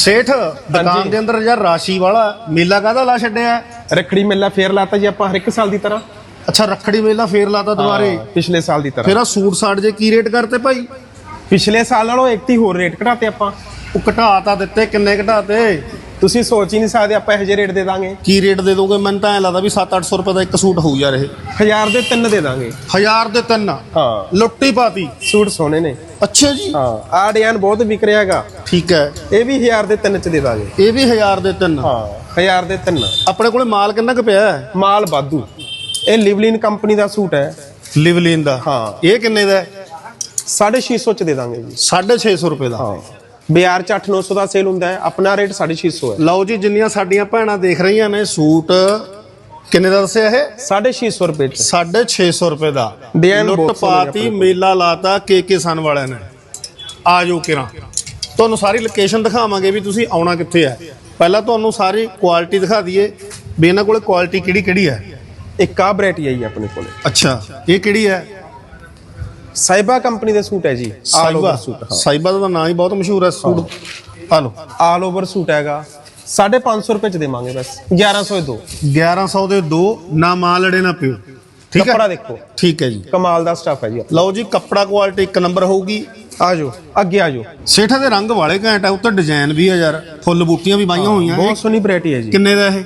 ਸੇਠ ਦੁਕਾਨ ਦੇ ਅੰਦਰ ਯਾਰ ਰਾਸ਼ੀ ਵਾਲਾ ਮੇਲਾ ਕਾਹਦਾ ਲਾ ਛੱਡਿਆ? ਰੱਖੜੀ ਮੇਲਾ ਫੇਰ ਲਾਤਾ ਜੀ ਆਪਾਂ ਹਰ ਇੱਕ ਸਾਲ ਦੀ ਤਰ੍ਹਾਂ। ਅੱਛਾ ਰੱਖੜੀ ਮੇਲਾ ਫੇਰ ਲਾਤਾ ਦੁਬਾਰੇ? ਪਿਛਲੇ ਸਾਲ ਦੀ ਤਰ੍ਹਾਂ। ਫੇਰ ਆ ਸੂਟ ਸਾਟ ਜੇ ਕੀ ਰੇਟ ਕਰਤੇ ਭਾਈ? ਪਿਛਲੇ ਸਾਲ ਨਾਲੋਂ ਇੱਕ ਹੀ ਹੋਰ ਰੇਟ ਘਟਾਤੇ ਆਪਾਂ। ਉਹ ਘਟਾ ਤਾਂ ਦਿੱਤੇ ਕਿੰਨੇ ਘਟਾਤੇ? ਤੁਸੀਂ ਸੋਚ ਹੀ ਨਹੀਂ ਸਕਦੇ ਆਪਾਂ ਇਹੋ ਜਿਹੇ ਰੇਟ ਦੇ ਦਾਂਗੇ। ਕੀ ਰੇਟ ਦੇ ਦੋਗੇ? ਮੈਨੂੰ ਤਾਂ ਐ ਲੱਗਦਾ ਵੀ 7-800 ਰੁਪਏ ਦਾ ਇੱਕ ਸੂਟ ਹੋਊ ਯਾਰ ਇਹ। ਹਜ਼ਾਰ ਦੇ ਤਿੰਨ ਦੇ ਦਾਂਗੇ। ਹਜ਼ਾਰ ਦੇ ਤਿੰਨ? ਹਾਂ। ਲੁੱਟੀ ਪਾਤੀ। ਸੂਟ ਸੋਹਣੇ ਨੇ। ਅੱਛਾ ਜੀ। ਹਾਂ। ਆ ਡਿਜ਼ਾਈਨ ਬਹੁਤ ਵਿਕ ਰਿਹਾ ਹੈਗਾ। ਠੀਕ ਹੈ। ਇਹ ਵੀ ਹਜ਼ਾਰ ਦੇ ਤਿੰਨ ਚ ਦੇ ਦਾਂਗੇ। ਇਹ ਵੀ ਹਜ਼ਾਰ ਦੇ ਤਿੰਨ। ਹਾਂ ਹਜ਼ਾਰ ਦੇ ਤਿੰਨ। ਆਪਣੇ ਕੋਲੇ ਮਾਲ ਕਿੰਨਾ ਕੁ ਪਿਆ ਹੈ? ਮਾਲ ਵਾਧੂ। ਇਹ ਲਿਵਲਿਨ ਕੰਪਨੀ ਦਾ ਸੂਟ ਹੈ। ਲਿਵਲੀਨ ਦਾ? ਹਾਂ। ਇਹ ਕਿੰਨੇ ਦਾ ਹੈ? 650 ਚ ਦੇ ਦਾਂਗੇ ਜੀ। 650 ਰੁਪਏ ਦਾ। ਹਾਂ। ਬਾਜ਼ਾਰ ਚ 8-900 ਦਾ ਸੇਲ ਹੁੰਦਾ ਹੈ। ਆਪਣਾ ਰੇਟ 650 ਹੈ। ਲਓ ਜੀ ਜਿੰਨੀਆਂ ਸਾਡੀਆਂ ਭੈਣਾਂ ਦੇਖ ਰਹੀਆਂ ਨੇ ਸੂਟ ਕਿੰਨੇ ਦਾ ਦੱਸਿਆ ਇਹ? 650 ਰੁਪਏ ਚ। 650 ਰੁਪਏ ਦਾ। Design ਲੁੱਟ ਪਾਤੀ ਮੇਲਾ ਲਾਤਾ ਕੇ ਕੇ ਸਨ ਵਾਲਿਆਂ ਨੇ। ਆ ਜਾਓ ਕਿਰਾਂ। ਤੁਹਾਨੂੰ ਸਾਰੀ ਲੋਕੇਸ਼ਨ ਦਿਖਾਵਾਂਗੇ ਵੀ ਤੁਸੀਂ ਆਉਣਾ ਕਿੱਥੇ ਹੈ। ਪਹਿਲਾਂ ਤੁਹਾਨੂੰ ਸਾਰੀ ਕੁਆਲਿਟੀ ਦਿਖਾ ਦਈਏ ਵੀ ਇਹਨਾਂ ਕੋਲੇ ਕੁਆਲਿਟੀ ਕਿਹੜੀ ਕਿਹੜੀ ਹੈ। ਇੱਕ ਆ ਵੈਰਾਈਟੀ ਹੈ ਜੀ ਆਪਣੇ ਕੋਲੇ। ਅੱਛਾ ਇਹ ਕਿਹੜੀ ਹੈ? ਸਾਈਬਾ ਕੰਪਨੀ ਦੇ ਸੂਟ ਹੈ ਜੀ ਆਲ ਸਾਈਬਾ ਓਵਰ ਸੂਟ ਸਾਈਬਾ ਦਾ ਨਾਂ ਹੀ ਬਹੁਤ ਮਸ਼ਹੂਰ ਹੈ ਸੂਟ। ਆ ਆਲ ਓਵਰ ਸੂਟ ਹੈਗਾ। 550 ਰੁਪਏ ਚ ਦੇਵਾਂਗੇ ਬਸ 1100 ਦੇ ਦੋ। 1100 ਦੇ ਦੋ ਨਾ ਮਾਲ ਲੜੇ ਨਾ ਪਿਓ। ਠੀਕ ਕੱਪੜਾ ਹੈ ਦੇਖੋ। ਠੀਕ ਹੈ ਜੀ। ਕਮਾਲ ਦਾ ਸਟਾਫ ਹੈ ਜੀ। ਲਓ ਜੀ ਕੱਪੜਾ ਕੁਆਲਿਟੀ ਇੱਕ ਨੰਬਰ ਹੋਊਗੀ। ਆ ਜਾਓ ਅੱਗੇ ਆ ਜਾਓ ਸੇਠਾਂ ਦੇ ਰੰਗ ਵਾਲੇ ਘੈਂਟ ਆ ਉੱਤੇ ਡਿਜ਼ਾਈਨ ਵੀ ਆ ਯਾਰ। ਫੁੱਲ ਬੂਟੀਆਂ ਵੀ ਬਾਈਆਂ ਹੋਈਆਂ ਬਹੁਤ ਸੋਹਣੀ ਵੈਰਾਈਟੀ ਹੈ ਜੀ। ਕਿੰਨੇ ਦਾ ਇਹ?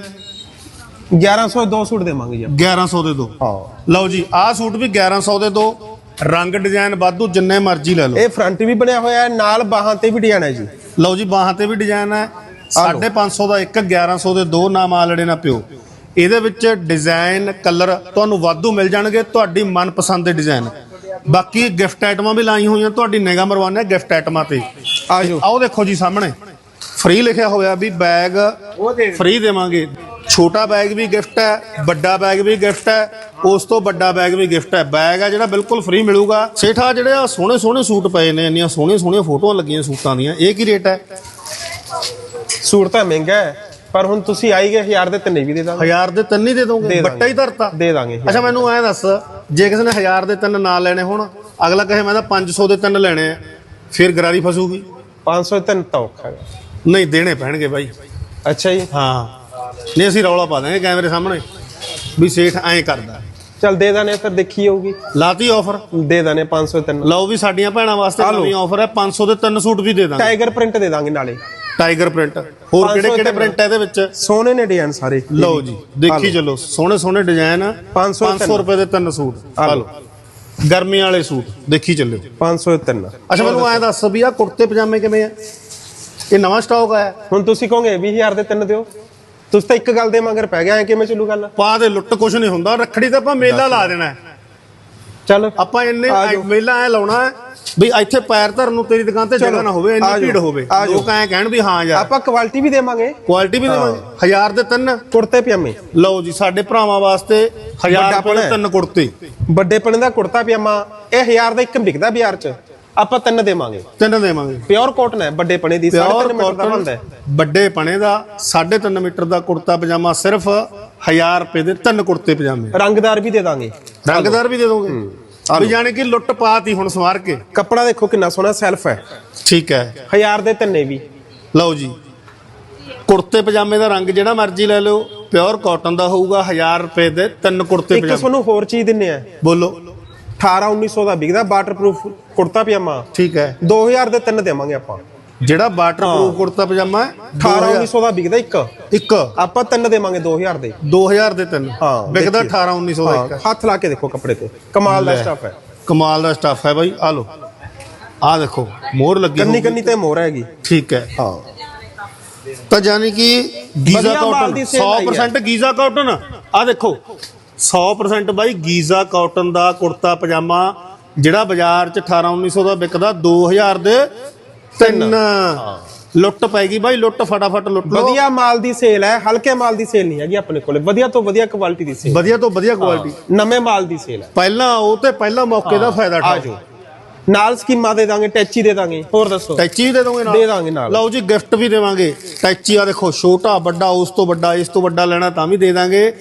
1100 ਦੇ ਦੋ ਸੂਟ ਦੇਵਾਂਗੇ ਜੀ 1100 ਦੇ ਦੋ। ਹਾਂ। ਲਓ ਜੀ ਆਹ ਸੂਟ ਵੀ 1100 ਦੇ ਦੋ। ਰੰਗ ਡਿਜ਼ਾਈਨ ਵਾਧੂ ਜਿੰਨੇ ਮਰਜ਼ੀ ਲੈ ਲਓ। ਇਹ ਫਰੰਟ ਵੀ ਬਣਿਆ ਹੋਇਆ ਹੈ ਨਾਲ ਬਾਹਾਂ ਤੇ ਵੀ ਡਿਜ਼ਾਈਨ ਹੈ ਜੀ। ਲਓ ਜੀ ਬਾਹਾਂ ਤੇ ਵੀ ਡਿਜ਼ਾਈਨ ਹੈ। 550 ਦਾ ਇੱਕ 1100 ਦੇ ਦੋ ਨਾ ਮਾਲੜੇ ਨਾ ਪਿਓ। ਇਹਦੇ ਵਿੱਚ ਡਿਜ਼ਾਈਨ ਕਲਰ ਤੁਹਾਨੂੰ ਵਾਧੂ ਮਿਲ ਜਾਣਗੇ ਤੁਹਾਡੀ ਮਨਪਸੰਦ ਦੇ ਡਿਜ਼ਾਈਨ ਬਾਕੀ ਗਿਫਟ ਆਈਟਮਾਂ ਵੀ ਲਾਈਆਂ ਹੋਈਆਂ ਤੁਹਾਡੀ ਨਿਗਾਹ ਮਰਵਾਉਂਦੇ ਗਿਫਟ ਆਈਟਮਾਂ ਤੇ। ਆ ਜਾਓ। ਆਓ ਦੇਖੋ ਜੀ ਸਾਹਮਣੇ। ਫ੍ਰੀ ਲਿਖਿਆ ਹੋਇਆ ਵੀ ਬੈਗ ਫ੍ਰੀ ਦੇਵਾਂਗੇ। ਛੋਟਾ ਬੈਗ ਵੀ ਗਿਫਟ ਹੈ ਵੱਡਾ ਬੈਗ ਵੀ ਗਿਫਟ ਹੈ ਉਸ ਤੋਂ ਵੱਡਾ ਬੈਗ ਵੀ ਗਿਫਟ ਹੈ। ਬੈਗ ਆ ਜਿਹੜਾ ਬਿਲਕੁਲ ਫ੍ਰੀ ਮਿਲੂਗਾ। ਸੇਠਾ ਜਿਹੜੇ ਆ ਸੋਹਣੇ ਸੋਹਣੇ ਸੂਟ ਪਏ ਨੇ ਇੰਨੀਆਂ ਸੋਹਣੀਆਂ ਸੋਹਣੀਆਂ ਫੋਟੋਆਂ ਲੱਗੀਆਂ ਸੂਟਾਂ ਦੀਆਂ ਇਹ ਕੀ ਰੇਟ ਹੈ? ਸੂਟ ਤਾਂ ਮਹਿੰਗਾ ਹੈ ਪਰ ਹੁਣ ਤੁਸੀਂ ਆਈ ਗਏ ਹਜ਼ਾਰ ਦੇ ਤਿੰਨੇ ਵੀ ਦੇ ਦਾਂਗੇ। ਹਜ਼ਾਰ ਦੇ ਤਿੰਨ ਹੀ ਦੇ ਦੋਗੇ। ਬੱਟਾ ਹੀ ਧਰਤਾ? ਦੇ ਦਾਂਗੇ ਅੱਛਾ ਮੈਨੂੰ ਐ ਦੱਸ ਜੇ ਕਿਸੇ ਨੇ ਹਜ਼ਾਰ ਦੇ ਤਿੰਨ ਨਾ ਲੈਣੇ ਹੋਣ ਅਗਲਾ ਕਹੇ ਮੈਂ ਤਾਂ 500 ਦੇ ਤਿੰਨ ਲੈਣੇ ਆ ਫਿਰ ਗਰਾਰੀ ਫਸੂਗੀ? 500 ਦੇ ਤਿੰਨ ਤਾਂ ਔਖਾ ਨਹੀਂ ਦੇਣੇ ਪੈਣਗੇ ਬਾਈ। ਅੱਛਾ ਜੀ। ਹਾਂ। ਨਹੀਂ ਅਸੀਂ ਰੌਲਾ ਪਾ ਦਾਂਗੇ ਕੈਮਰੇ ਸਾਹਮਣੇ ਵੀ ਸੇਠ ਐਂ ਕਰਦਾ। ਚਲ ਦੇ ਦਾਨੇ ਫਿਰ ਦੇਖੀ ਜਾਊਗੀ। ਲਾਤੀ ਆਫਰ ਦੇ ਦਾਨੇ 500 ਦੇ ਤਿੰਨ। ਲਓ ਵੀ ਸਾਡੀਆਂ ਭੈਣਾਂ ਵਾਸਤੇ। ਨਵੀਂ ਆਫਰ ਹੈ 500 ਦੇ ਤਿੰਨ ਸੂਟ ਵੀ ਦੇ ਦਾਂਗੇ। ਟਾਈਗਰ ਪ੍ਰਿੰਟ ਦੇ ਦਾਂਗੇ ਨਾਲੇ। Tiger print. ਹੋਰ 500 ਕਿਹੜੇ ਕਿਹੜੇ। ਪ੍ਰਿੰਟ ਹੈ ਇਹਦੇ ਵਿੱਚ? ਸੋਹਣੇ ਨੇ ਡਿਜ਼ਾਈਨ ਸਾਰੇ। ਲਓ ਜੀ ਦੇਖੀ ਚੱਲੋ। ਸੋਹਣੇ ਸੋਹਣੇ ਡਿਜ਼ਾਈਨ 500 500 ਰੁਪਏ ਦੇ ਤਿੰਨ ਸੂਟ। ਆ ਆ ਲਓ। ਗਰਮੀ ਵਾਲੇ ਸੂਟ ਦੇਖੀ ਚੱਲਿਓ। 500 ਦੇ ਤਿੰਨ। ਅੱਛਾ ਮੈਨੂੰ ਐਂ ਦੱਸ ਵੀ ਆ ਕੁੜਤੇ ਪਜਾਮੇ ਕਿਵੇਂ ਆ? ਇਹ ਨਵਾਂ ਸਟਾਕ ਆਇਆ ਹੁਣ ਤੁਸੀਂ ਕਹੋਗੇ 20000 ਦੇ ਤਿੰਨ ਦਿਓ। ਤੁਸੀਂ ਤਾਂ ਇੱਕ ਗੱਲ ਦੇ ਮਗਰ ਪੈ ਗਿਆ ਐ ਕਿਵੇਂ ਚੱਲੂ ਗੱਲ? ਪਾ ਦੇ ਲੁੱਟ ਕੁਛ ਨਹੀਂ ਹੁੰਦਾ। ਰੱਖੜੀ ਤਾਂ ਆਪਾਂ ਮੇਲਾ ਲਾ ਦੇਣਾ। ਚੱਲ ਆਪਾਂ ਇੰਨੇ ਆ ਜਾਓ। ਮੇਲਾ ਐ ਲਾਉਣਾ ਹੈ ਵੀ ਇੱਥੇ ਪੈਰ ਧਰਨ ਨੂੰ ਤੇਰੀ ਦੁਕਾਨ ਤੇ ਜਗ੍ਹਾ ਨਾ ਹੋਵੇ ਆ ਇੰਨੀ ਜਾਓ। ਭੀੜ ਹੋਵੇ। ਆ ਜਾਓ। ਲੋਕ ਐਂ ਕਹਿਣ ਵੀ ਹਾਂ ਯਾਰ। ਆਪਾਂ ਕੁਆਲਿਟੀ ਵੀ ਦੇਵਾਂਗੇ। ਕੁਆਲਿਟੀ ਵੀ ਦੇਵਾਂਗੇ। ਹਜ਼ਾਰ ਦੇ ਤਿੰਨ। ਕੁੜਤੇ ਪਜਾਮੇ। ਲਓ ਜੀ ਸਾਡੇ ਭਰਾਵਾਂ ਵਾਸਤੇ ਹਜ਼ਾਰ ਵੱਡਾ ਰੁਪਏ ਦੇ। ਤਿੰਨ ਕੁੜਤੇ। ਵੱਡੇ ਪਣੇ ਦਾ ਕੁੜਤਾ ਪਜਾਮਾ। ਇਹ 1000 ਦਾ ਇੱਕ ਵਿਕਦਾ ਬਾਜ਼ਾਰ 'ਚ। ਆਪਾਂ ਤਿੰਨ ਦੇਵਾਂਗੇ। ਤਿੰਨ ਦੇਵਾਂਗੇ। ਪਿਓਰ ਕਾਟਨ ਹੈ ਵੱਡੇ ਪਣੇ ਦੀ ਪਿਓਰ 3.5 ਮੀਟਰ ਦਾ ਬਣਦਾ ਹੈ। ਵੱਡੇ ਪਣੇ ਦਾ 3.5 ਮੀਟਰ ਦਾ ਕੁੜਤਾ ਪਜਾਮਾ ਸਿਰਫ 1000 ਰੁਪਏ ਦੇ ਤਿੰਨ ਕੁੜਤੇ ਪਜਾਮੇ। ਰੰਗਦਾਰ ਵੀ ਦੇ ਦਾਂਗੇ। ਰੰਗਦਾਰ ਵੀ ਦੇ ਦੋਗੇ? ਵੀ ਜਾਣੀ ਕਿ ਲੁੱਟ ਪਾਤੀ ਹੁਣ ਸਵਾਰ ਕੇ। ਕੱਪੜਾ ਦੇਖੋ ਕਿੰਨਾ ਸੋਹਣਾ ਸੈਲਫ ਹੈ। ਠੀਕ ਹੈ। 1000 ਦੇ ਤਿੰਨੇ ਵੀ। ਲਓ ਜੀ। ਕੁੜਤੇ ਪਜਾਮੇ ਦਾ ਰੰਗ ਜਿਹੜਾ ਮਰਜ਼ੀ ਲੈ ਲਓ ਪਿਓਰ ਕਾਟਨ ਦਾ ਹੋਊਗਾ 1000 ਰੁਪਏ ਦੇ ਤਿੰਨ ਕੁੜਤੇ ਇੱਕ ਪਜਾਮੇ। ਤੁਹਾਨੂੰ ਹੋਰ ਚੀਜ਼ ਦਿੰਨੇ ਆ। ਬੋਲੋ। 18 1900 ਦਾ ਵਿਕਦਾ ਵਾਟਰਪ੍ਰੂਫ ਕੁੜਤਾ ਪਜਾਮਾ। ਠੀਕ ਹੈ। 2000 ਦੇ ਤਿੰਨ ਦੇਵਾਂਗੇ ਆਪਾਂ। ਜਿਹੜਾ ਵਾਟਰਪ੍ਰੂਫ ਕੁੜਤਾ ਪਜਾਮਾ ਹੈ 18 1900 ਦਾ ਵਿਕਦਾ ਇੱਕ। ਇੱਕ। ਆਪਾਂ ਤਿੰਨ ਦੇਵਾਂਗੇ 2000 ਦੇ। 2000 ਦੇ ਤਿੰਨ। ਹਾਂ, ਵਿਕਦਾ ਦੇਖੀਏ। 18 1900 ਦਾ ਇੱਕ ਹੱਥ ਲਾ ਕੇ ਦੇਖੋ ਕੱਪੜੇ ਤੇ। ਕਮਾਲ ਦਾ ਸਟਾਫ ਹੈ। ਕਮਾਲ ਦਾ ਸਟਾਫ ਹੈ ਬਾਈ। ਆ ਲਓ। ਆ ਦੇਖੋ ਮੋਹਰ ਲੱਗੀ ਕੰਨੀ। ਕੰਨੀ ਤੇ ਮੋਹਰ ਹੈਗੀ। ਠੀਕ ਹੈ। ਹਾਂ। ਤਾਂ ਜਾਨੀ ਕਿ ਗੀਜ਼ਾ ਕਾਟਨ ਦੀ sale ਆਈ ਹੈ। 100% ਗੀਜ਼ਾ ਕਾਟਨ। ਆ ਦੇਖੋ 100% ਬਾਈ ਗੀਜ਼ਾ ਕਾਟਨ ਦਾ ਕੁੜਤਾ ਪਜਾਮਾ ਜਿਹੜਾ ਬਾਜ਼ਾਰ 'ਚ 18 1900 ਦਾ ਵਿਕਦਾ 2000 ਦੇ ਤਿੰਨ। ਲੁੱਟ ਪੈ ਗਈ ਬਾਈ ਲੁੱਟ ਫਟਾਫਟ ਲੁੱਟ ਲਓ। ਵਧੀਆ ਮਾਲ ਦੀ ਸੇਲ ਹੈ ਹਲਕੇ ਮਾਲ ਦੀ ਸੇਲ ਨਹੀਂ ਹੈਗੀ ਆਪਣੇ ਕੋਲੇ। ਵਧੀਆ ਤੋਂ ਵਧੀਆ ਕੁਆਲਿਟੀ ਦੀ ਸੇਲ ਵਧੀਆ ਤੋਂ ਵਧੀਆ ਕੁਆਲਿਟੀ ਨਵੇਂ ਮਾਲ ਦੀ ਸੇਲ ਹੈ। ਪਹਿਲਾਂ ਉਹ ਤੇ ਪਹਿਲਾਂ ਮੌਕੇ ਦਾ ਫਾਇਦਾ ਆ ਠਾਓ ਜਾਓ ਨਾਲ ਸਕੀਮਾਂ ਦੇ ਦਾਂਗੇ ਟੈਚੀ ਦੇ ਦਾਂਗੇ। ਹੋਰ ਦੱਸੋ? ਟੈਚੀ ਦੇ ਦੋਗੇ ਨਾਲ? ਦੇ ਦਾਂਗੇ ਨਾਲ। ਲਓ ਜੀ ਗਿਫਟ ਵੀ ਦੇਵਾਂਗੇ। ਟੈਚੀ ਆ ਦੇਖੋ ਛੋਟਾ ਵੱਡਾ ਉਸ ਤੋਂ ਵੱਡਾ ਇਸ ਤੋਂ ਵੱਡਾ ਲੈਣਾ ਤਾਂ ਵੀ ਦੇ ਦਾਂਗੇ।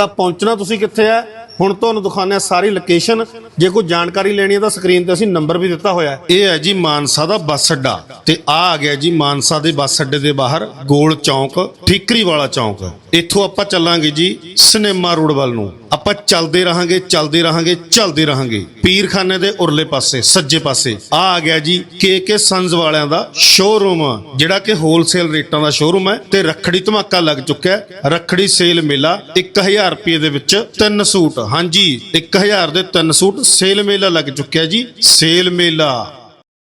ਤਾਂ ਪਹੁੰਚਣਾ ਤੁਸੀਂ ਕਿੱਥੇ ਹੈ ਹੁਣ ਤੁਹਾਨੂੰ ਦਿਖਾਉਂਦੇ ਆ ਸਾਰੀ ਲੋਕੇਸ਼ਨ ਜੇ ਕੋਈ ਜਾਣਕਾਰੀ ਲੈਣੀ ਹੈ ਤਾਂ ਸਕਰੀਨ ਤੇ ਅਸੀਂ ਨੰਬਰ ਵੀ ਦਿੱਤਾ ਹੋਇਆ ਹੈ। ਇਹ ਹੈ ਜੀ ਮਾਨਸਾ ਦਾ ਬੱਸ ਅੱਡਾ ਤੇ ਆ ਆ ਗਿਆ ਜੀ ਮਾਨਸਾ ਦੇ ਬੱਸ ਅੱਡੇ ਦੇ ਬਾਹਰ ਗੋਲ ਚੌਂਕ ਠੀਕਰੀ ਵਾਲਾ ਚੌਂਕ। ਇੱਥੋਂ ਆਪਾਂ ਚੱਲਾਂਗੇ ਜੀ ਸਿਨੇਮਾ ਰੋਡ ਵੱਲ ਨੂੰ। ਆਪਾਂ ਚੱਲਦੇ ਰਹਾਂਗੇ ਚੱਲਦੇ ਰਹਾਂਗੇ ਚੱਲਦੇ ਰਹਾਂਗੇ। ਪੀਰਖਾਨੇ ਦੇ ਉਰਲੇ ਪਾਸੇ, ਸੱਜੇ ਪਾਸੇ। ਆ ਆ ਗਿਆ ਜੀ ਕੇ ਕੇ ਸੰਜ਼ ਵਾਲਿਆਂ ਦਾ ਸ਼ੋਰੂਮ ਜਿਹੜਾ ਕਿ ਹੋਲਸੇਲ ਰੇਟਾਂ ਦਾ ਸ਼ੋਰੂਮ ਹੈ ਤੇ ਰੱਖੜੀ ਧਮਾਕਾ ਲੱਗ ਚੁੱਕਿਆ ਹੈ। ਰੱਖੜੀ ਸੇਲ ਮੇਲਾ 1000 ਰੁਪਏ ਦੇ ਵਿੱਚ ਤਿੰਨ ਸੂਟ। ਹਾਂਜੀ 1000 ਦੇ ਤਿੰਨ ਸੂਟ ਸੇਲ ਮੇਲਾ ਲੱਗ ਚੁੱਕਿਆ ਜੀ ਸੇਲ ਮੇਲਾ।